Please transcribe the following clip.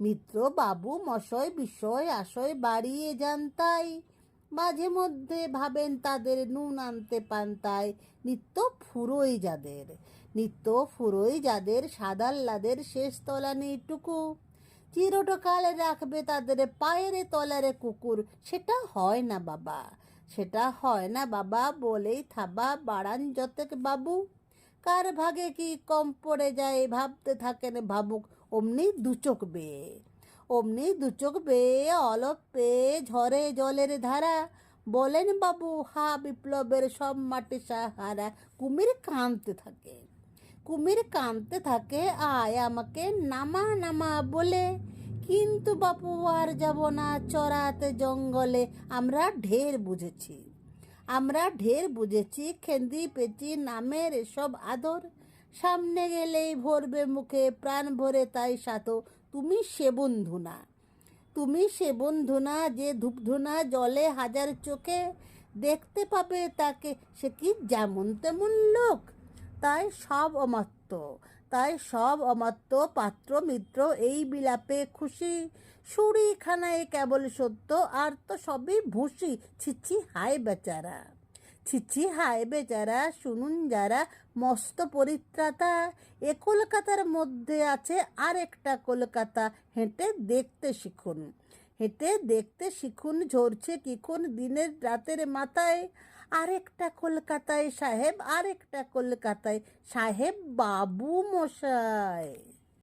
মিত্র, বাবু মশয় বিষয়, আশয় বাড়িয়ে যান তাই। মাঝে মধ্যে ভাবেন তাদের নুন আনতে পান তাই। নিত্য ফুরোই যাদের, নিত্য ফুরোই যাদের, সাদাল্লাদের শেষ তলানিটুকু চিরটকাল রাখবে তাদের পায়ের তলারে কুকুর। সেটা হয় না বাবা, সেটা হয় না বাবা, বলেই থাবা বাড়ান যতেক বাবু। কার ভাগে কি কম পড়ে যায় ভাবতে থাকেন ভাবুক, অমনি দুচোখ বেয়ে। অমনি দুচোখ বেয়ে অলপ পেয়ে ঝরে জলের ধারা। বলেন বাবু, হা বিপ্লবের সব মাটি সাহারা। কুমির কাঁদতে থাকে। কুমির কাঁদতে থাকে, আয় আমাকে নামা নামা বলে। কিন্তু বাপু আর যাব না চড়াতে জঙ্গলে, আমরা ঢের বুঝেছি। আমরা ঢের বুঝেছি, খেন্দি, পেচি, নামের এসব আদর। সামনে গেলেই ভরবে মুখে, প্রাণ ভরে তাই সাত। তুমি সে বন্ধু না। তুমি সে বন্ধু না যে ধূপধুনা জলে হাজার চোখে। দেখতে পাবে তাকে, সে কি যেমন তেমন লোক। তাই সব অমাত্য, তাই সব অমাত্য, পাত্র, মিত্র, এই বিলাপে খুশি। সুরিখানায় কেবল সত্য, আর তো সবই ভুসি ছিচ্ছি হায় বেচারা। ছিচ্ছি হায় বেচারা, শুনুন যারা, মস্ত পরিত্রাতা। এ কলকাতার মধ্যে আছে আরেকটা কলকাতা, হেঁটে দেখতে শিখুন। হেঁটে দেখতে শিখুন ঝরছে কিখন দিনের রাতের মাথায়। আরেকটা কলকাতায় সাহেব, আরেকটা কলকাতায় সাহেব বাবু মশাই।